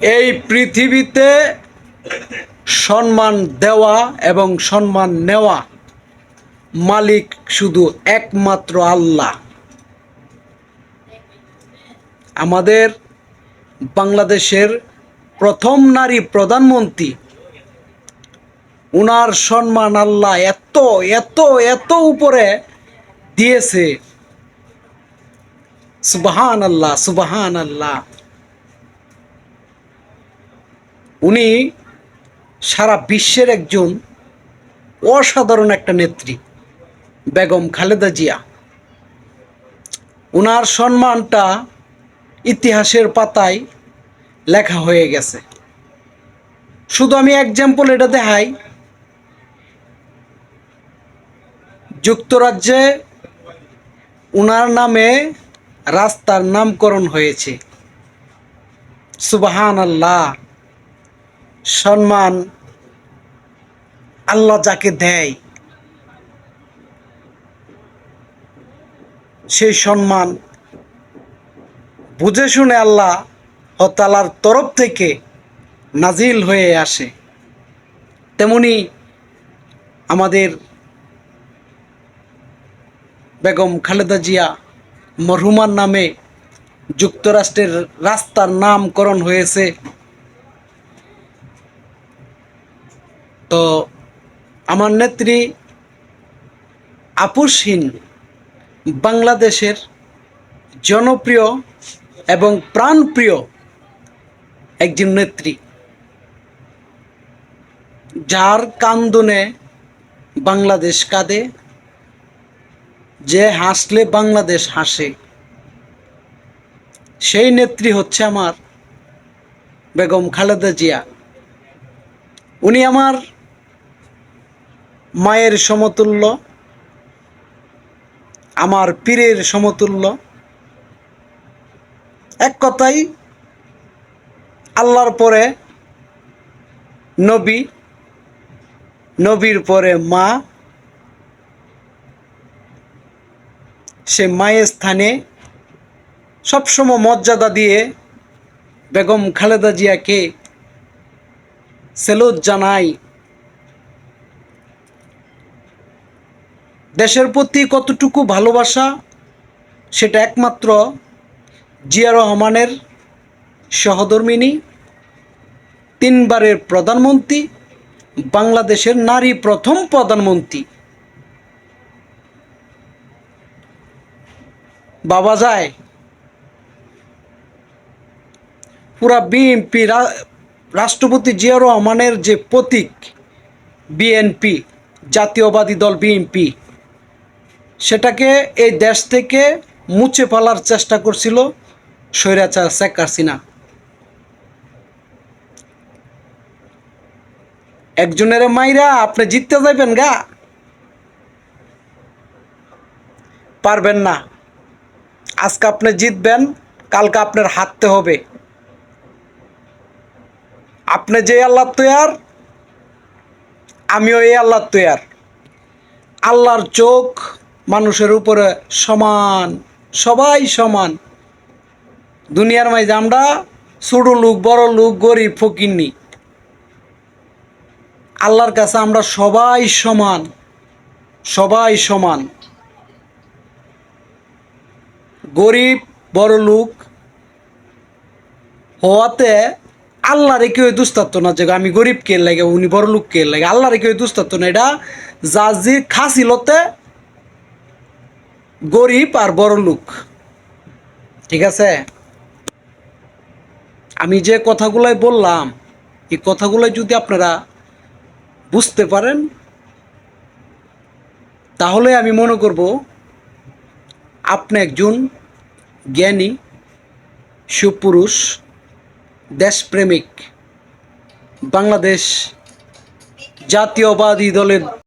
এই পৃথিবীতে সম্মান দেওয়া এবং সম্মান নেওয়া মালিক শুধু একমাত্র আল্লাহ। আমাদের বাংলাদেশের প্রথম নারী প্রধানমন্ত্রী, উনার সম্মান আল্লাহ এত এত এত উপরে দিয়েছে। সুবাহান আল্লাহ সুবাহান আল্লাহ উনি সারা বিশ্বের একজন অসাধারণ একটা নেত্রী, বেগম খালেদা জিয়া। ওনার সম্মানটা ইতিহাসের পাতায় লেখা হয়ে গেছে। শুধু আমি এক্সাম্পল এটা দেখাই, যুক্তরাজ্যে ওনার নামে রাস্তার নামকরণ হয়েছে। সুবাহান আল্লাহ সম্মান আল্লাহ যাকে দেয়, সেই সম্মান বুঝে শুনে আল্লাহ ও তালার তরফ থেকে নাজিল হয়ে আসে। তেমনি আমাদের বেগম খালেদা জিয়া মরহুমার নামে যুক্তরাষ্ট্রের রাস্তার নামকরণ হয়েছে। তো আমার নেত্রী আপুসহীন বাংলাদেশের জনপ্রিয় এবং প্রাণপ্রিয় একজন নেত্রী। যার কান্দনে বাংলাদেশ কাঁদে, যে হাসলে বাংলাদেশ হাসে, সেই নেত্রী হচ্ছে আমার বেগম খালেদা জিয়া। উনি আমার মায়ের সমতুল্য, আমার পীরের সমতুল্য। এক কথাই আল্লাহর পরে নবী, নবীর পরে মা, সে মায়ের স্থানে সবসময় মর্যাদা দিয়ে বেগম খালেদা জিয়াকে সেলুট জানাই দেশের প্রতি কতটুকু ভালোবাসা, সেটা একমাত্র জিয়া রহমানের সহধর্মিনী, তিনবারের প্রধানমন্ত্রী, বাংলাদেশের নারী প্রথম প্রধানমন্ত্রী। বাবা যায়। পুরা বিএনপি রাষ্ট্রপতি জিয়া রহমানের যে প্রতীক বিএনপি জাতীয়বাদী দল বিএনপি সেটাকে এই দেশ থেকে মুছে ফেলার চেষ্টা করছিল স্বৈরাচার শেখ হাসিনা। একজনের মাইরা আপনি জিততে যাইবেন গা। পারবেন না। আজকে আপনি জিতবেন, কালকে আপনার হারতে হবে। আপনি যে আল্লাহ তৈয়ার, আমিও এই আল্লাহ তৈয়ার। আল্লাহর চোখ মানুষের উপরে সমান, সবাই সমান। দুনিয়ার মাঝে আমরা ছোটো লোক, বড় লোক, গরিব ফকিরনি আল্লাহর কাছে আমরা সবাই সমান সবাই সমান। গরিব, বড় লোক হওয়াতে আল্লাহ রেখে ওই দুস্তাত্ব না। যে আমি গরিব কে লাগে, উনি বড় লোক কে লাগে। আল্লাহ রেখে ওই দুস্তাত্ব না। এটা জাজির খাসিলতে গরিব আর বড় লোক। ঠিক আছে? আমি যে কথাগুলাই বললাম, এই কথাগুলাই যদি আপনারা বুঝতে পারেন, তাহলে আমি মনে করব আপনি একজন জ্ঞানী, সুপুরুষ, দেশপ্রেমিক, বাংলাদেশ জাতীয়বাদী দলের